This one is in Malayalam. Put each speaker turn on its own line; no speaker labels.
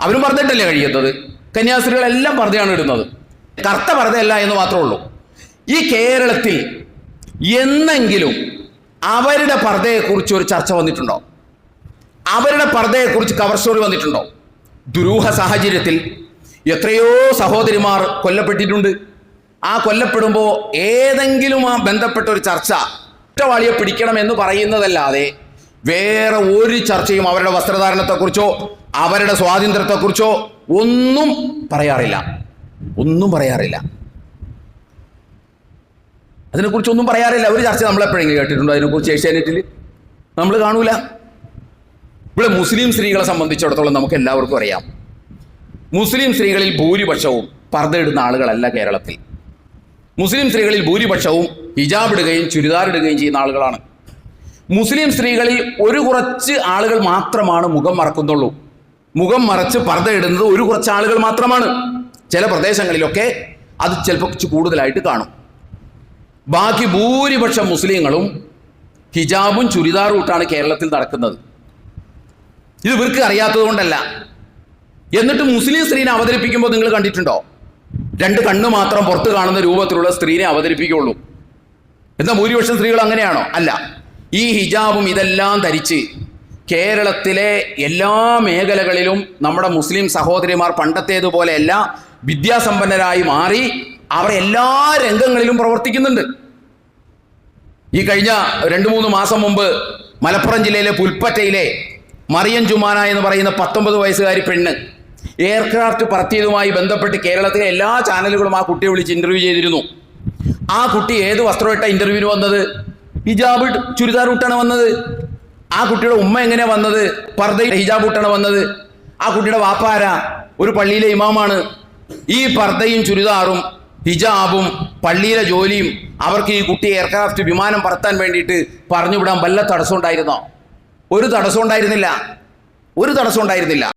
അവരും പറഞ്ഞിട്ടല്ലേ കഴിയുന്നത്? കന്യാസ്ത്രീകളെല്ലാം പറഞ്ഞാണ് ഇടുന്നത്. കറുത്ത പറഞ്ഞല്ല എന്ന് മാത്രമേ ഉള്ളൂ. ഈ കേരളത്തിൽ എന്നെങ്കിലും അവരുടെ പർദ്ദയെക്കുറിച്ച് ഒരു ചർച്ച വന്നിട്ടുണ്ടോ? അവരുടെ പർദ്ദയെക്കുറിച്ച് കവർ സ്റ്റോറി വന്നിട്ടുണ്ടോ? ദുരൂഹ സാഹചര്യത്തിൽ എത്രയോ സഹോദരിമാർ കൊല്ലപ്പെട്ടിട്ടുണ്ട്. ആ കൊല്ലപ്പെടുമ്പോൾ ഏതെങ്കിലും ആ ബന്ധപ്പെട്ട ഒരു ചർച്ച കുറ്റവാളിയെ പിടിക്കണം എന്ന് പറയുന്നതല്ലാതെ വേറെ ഒരു ചർച്ചയും അവരുടെ വസ്ത്രധാരണത്തെക്കുറിച്ചോ അവരുടെ സ്വാതന്ത്ര്യത്തെക്കുറിച്ചോ ഒന്നും പറയാറില്ല. ഒന്നും പറയാറില്ല. അതിനെക്കുറിച്ച് ഒന്നും പറയാറില്ല. ഒരു ചർച്ച നമ്മൾ നമ്മളെപ്പോഴെങ്കിലും കേട്ടിട്ടുണ്ടോ? അതിനെക്കുറിച്ച് ഏഷ്യാനെറ്റിൽ നമ്മൾ കാണൂല. ഇവിടെ മുസ്ലിം സ്ത്രീകളെ സംബന്ധിച്ചിടത്തോളം നമുക്ക് എല്ലാവർക്കും അറിയാം. മുസ്ലിം സ്ത്രീകളിൽ ഭൂരിപക്ഷവും പർദ്ദയിടുന്ന ആളുകളല്ല കേരളത്തിൽ. മുസ്ലിം സ്ത്രീകളിൽ ഭൂരിപക്ഷവും ഹിജാബ് ഇടുകയും ചുരിദാർ ഇടുകയും ചെയ്യുന്ന ആളുകളാണ് മുസ്ലിം സ്ത്രീകളിൽ ഒരു കുറച്ച് ആളുകൾ മാത്രമാണ് മുഖം മറക്കുന്നുള്ളൂ. മുഖം മറച്ച് പർദ്ദ ഇടുന്നത് ഒരു കുറച്ച് ആളുകൾ മാത്രമാണ്. ചില പ്രദേശങ്ങളിലൊക്കെ അത് ചിലപ്പോൾ കൂടുതലായിട്ട് കാണും. ബാക്കി ഭൂരിപക്ഷം മുസ്ലിങ്ങളും ഹിജാബും ചുരിദാറും ഇട്ടാണ് കേരളത്തിൽ നടക്കുന്നത്. ഇത് ഇവർക്ക് അറിയാത്തത് കൊണ്ടല്ല. എന്നിട്ട് മുസ്ലിം സ്ത്രീനെ അവതരിപ്പിക്കുമ്പോൾ നിങ്ങൾ കണ്ടിട്ടുണ്ടോ? രണ്ട് കണ്ണ് മാത്രം പുറത്ത് കാണുന്ന രൂപത്തിലുള്ള സ്ത്രീനെ അവതരിപ്പിക്കുള്ളൂ എന്നാൽ ഭൂരിപക്ഷം സ്ത്രീകൾ അങ്ങനെയാണോ? അല്ല. ഈ ഹിജാബും ഇതെല്ലാം ധരിച്ച് കേരളത്തിലെ എല്ലാ മേഖലകളിലും നമ്മുടെ മുസ്ലിം സഹോദരിമാർ പണ്ടത്തേതുപോലെയല്ല വിദ്യാസമ്പന്നരായി മാറി അവർ എല്ലാ രംഗങ്ങളിലും പ്രവർത്തിക്കുന്നുണ്ട്. ഈ കഴിഞ്ഞ രണ്ട് മൂന്ന് മാസം മുമ്പ് മലപ്പുറം ജില്ലയിലെ പുൽപ്പറ്റയിലെ മറിയം ജുമാന എന്ന് പറയുന്ന പത്തൊമ്പത് വയസ്സുകാരി പെണ്ണ് എയർക്രാഫ്റ്റ് പറത്തിയതുമായി ബന്ധപ്പെട്ട് കേരളത്തിലെ എല്ലാ ചാനലുകളും ആ കുട്ടിയെ വിളിച്ച് ഇന്റർവ്യൂ ചെയ്തിരുന്നു. ആ കുട്ടി ഏത് വസ്ത്രമിട്ട ഇന്റർവ്യൂവിന് വന്നത്? ഹിജാബ് ചുരിദാർ ഇട്ടാണ് വന്നത്. ആ കുട്ടിയുടെ ഉമ്മ എങ്ങനെ വന്നത്? പർദ്ദ ഹിജാബ് ഇട്ടാണ് വന്നത്. ആ കുട്ടിയുടെ വാപ്പാര ഒരു പള്ളിയിലെ ഇമാമാണ്. ഈ പർദ്ദയും ചുരിദാറും ഹിജാബും പള്ളിയിലെ ജോലിയും അവർക്ക് ഈ കുട്ടി എയർക്രാഫ്റ്റ് വിമാനം പറത്താൻ വേണ്ടിയിട്ട് പറഞ്ഞുവിടാൻ വല്ല തടസ്സം ഉണ്ടായിരുന്നോ ഒരു തടസ്സം ഉണ്ടായിരുന്നില്ല ഒരു തടസ്സം ഉണ്ടായിരുന്നില്ല